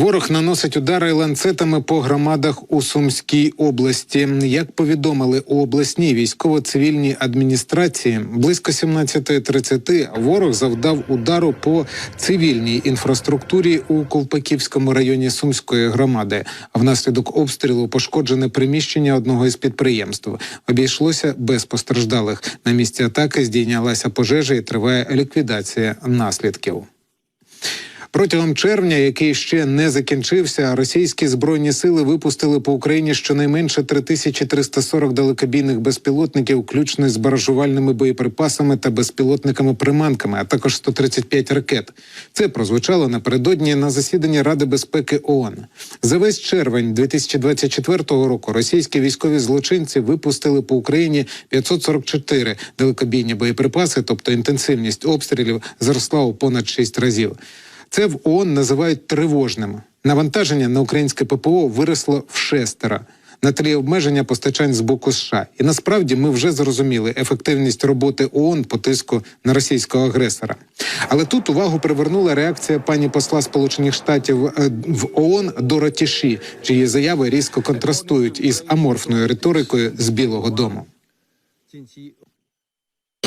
Ворог наносить удари ланцетами по громадах у Сумській області. Як повідомили у обласній військово-цивільній адміністрації, близько 17.30 ворог завдав удару по цивільній інфраструктурі у Колпаківському районі Сумської громади. Внаслідок обстрілу пошкоджене приміщення одного із підприємств. Обійшлося без постраждалих. На місці атаки здійнялася пожежа і триває ліквідація наслідків. Протягом червня, який ще не закінчився, російські збройні сили випустили по Україні щонайменше 3340 далекобійних безпілотників, включно з баражувальними боєприпасами та безпілотниками-приманками, а також 135 ракет. Це прозвучало напередодні на засіданні Ради безпеки ООН. За весь червень 2024 року російські військові злочинці випустили по Україні 544 далекобійні боєприпаси, тобто інтенсивність обстрілів зросла у понад 6 разів. Це в ООН називають тривожним. Навантаження на українське ППО виросло в шестеро на тлі обмеження постачань з боку США. І насправді ми вже зрозуміли ефективність роботи ООН по тиску на російського агресора. Але тут увагу привернула реакція пані посла Сполучених Штатів е, в ООН Дороті Ші, чиї заяви різко контрастують із аморфною риторикою з Білого Дому.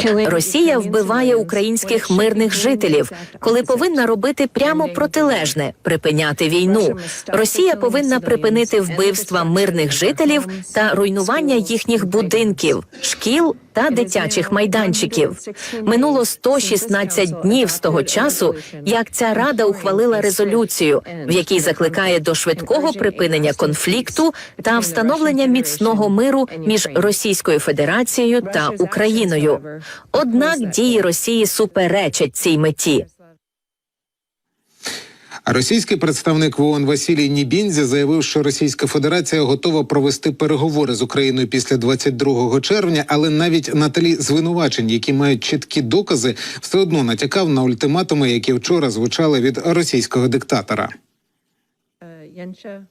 Росія вбиває українських мирних жителів, коли повинна робити прямо протилежне припиняти війну. Росія повинна припинити вбивства мирних жителів та руйнування їхніх будинків, шкіл та дитячих майданчиків. Минуло 116 днів з того часу, як ця рада ухвалила резолюцію, в якій закликає до швидкого припинення конфлікту та встановлення міцного миру між Російською Федерацією та Україною. Однак дії Росії суперечать цій меті. А російський представник в ООН Василій Нібінзі заявив, що Російська Федерація готова провести переговори з Україною після 22 червня, але навіть на тлі звинувачень, які мають чіткі докази, все одно натякав на ультиматуми, які вчора звучали від російського диктатора.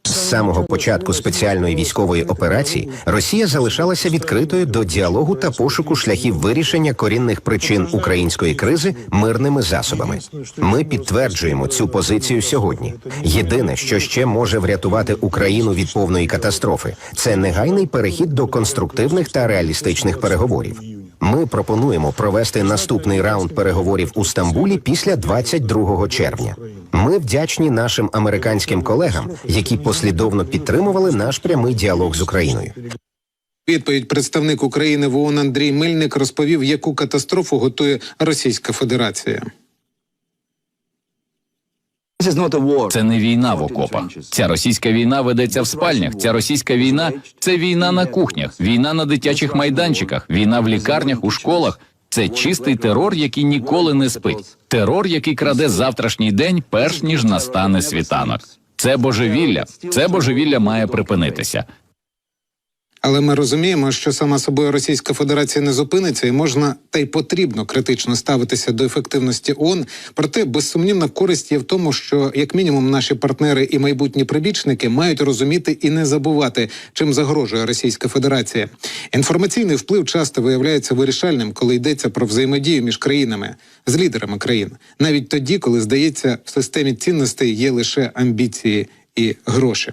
З самого початку спеціальної військової операції Росія залишалася відкритою до діалогу та пошуку шляхів вирішення корінних причин української кризи мирними засобами. Ми підтверджуємо цю позицію сьогодні. Єдине, що ще може врятувати Україну від повної катастрофи, це негайний перехід до конструктивних та реалістичних переговорів. Ми пропонуємо провести наступний раунд переговорів у Стамбулі після 22 червня. Ми вдячні нашим американським колегам, які послідовно підтримували наш прямий діалог з Україною. Відповідь представник України в ООН Андрій Мельник розповів, яку катастрофу готує Російська Федерація. Це не війна в окопах. Ця російська війна ведеться в спальнях. Ця російська війна це війна на кухнях, війна на дитячих майданчиках, війна в лікарнях, у школах. Це чистий терор, який ніколи не спить. Терор, який краде завтрашній день, перш ніж настане світанок. Це божевілля. Це божевілля має припинитися. Але ми розуміємо, що сама собою Російська Федерація не зупиниться, і можна та й потрібно критично ставитися до ефективності ООН. Проте безсумнівна користь є в тому, що як мінімум наші партнери і майбутні прибічники мають розуміти і не забувати, чим загрожує Російська Федерація. Інформаційний вплив часто виявляється вирішальним, коли йдеться про взаємодію між країнами з лідерами країн, навіть тоді, коли здається, в системі цінностей є лише амбіції і гроші.